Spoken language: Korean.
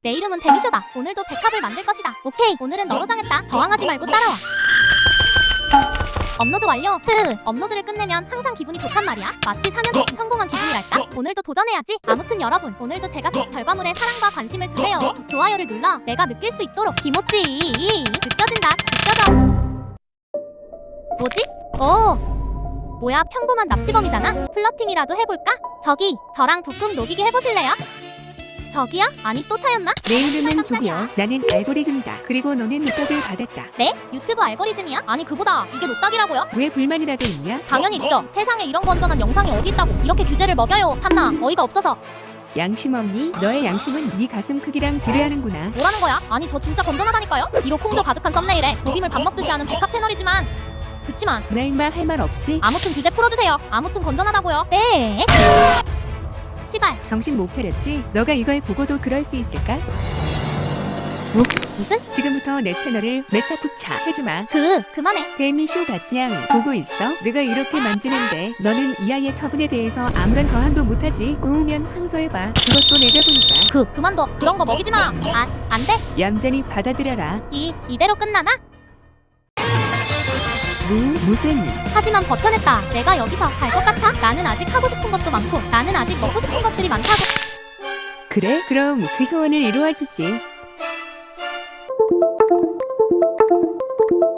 내 이름은 데미쇼다. 오늘도 백합을 만들 것이다. 오케이, 오늘은 너로 정했다. 저항하지 말고 따라와. 업로드 완료. 흐, 업로드를 끝내면 항상 기분이 좋단 말이야. 마치 4년 성공한 기분이랄까? 오늘도 도전해야지. 아무튼 여러분, 오늘도 제가 결과물에 사랑과 관심을 주세요. 좋아요를 눌러 내가 느낄 수 있도록 기모찌 느껴진다. 느껴져. 뭐지? 오, 뭐야 평범한 납치범이잖아? 플러팅이라도 해볼까? 저기 저랑 북극 녹이기 해보실래요? 저기요? 아니 또 차였나? 내 이름은 조기요. 나는 알고리즘이다. 그리고 너는 입덕을 받았다. 네? 유튜브 알고리즘이야? 아니 그보다 이게 노딱이라고요? 왜 불만이라도 있냐? 당연히 있죠 세상에 이런 건전한 영상이 어디 있다고 이렇게 규제를 먹여요 참나 어이가 없어서 양심 없니? 너의 양심은 네 가슴 크기랑 비례하는구나. 뭐라는 거야? 아니 저 진짜 건전하다니까요? 비록 콩조 가득한 썸네일에 녹임을 밥 먹듯이 하는 백합 채널이지만 그치만 나 임마 할 말 없지? 아무튼 규제 풀어주세요 아무튼 건전하다고요 네 정신 못 차렸지? 너가 이걸 보고도 그럴 수 있을까? 무슨? 지금부터 내 채널을 매차쿠차 해주마. 그 그만해 데미쇼 가짱 보고 있어? 내가 이렇게 만지는데 너는 이 아이의 처분에 대해서 아무런 저항도 못하지? 꼬우면 항소해봐. 그것도 내가 보니까 그 그만둬 그런 거 먹이지 마. 아, 안 돼. 얌전히 받아들여라. 이 이대로 끝나나? 무 무슨 하지만 버텨냈다. 내가 여기서 갈 것 같아? 나는 아직 하고 싶은 것도 많고 나는 아직 먹고 싶은 것들이 많다고. 그래? 그럼 그 소원을 이루어 주지.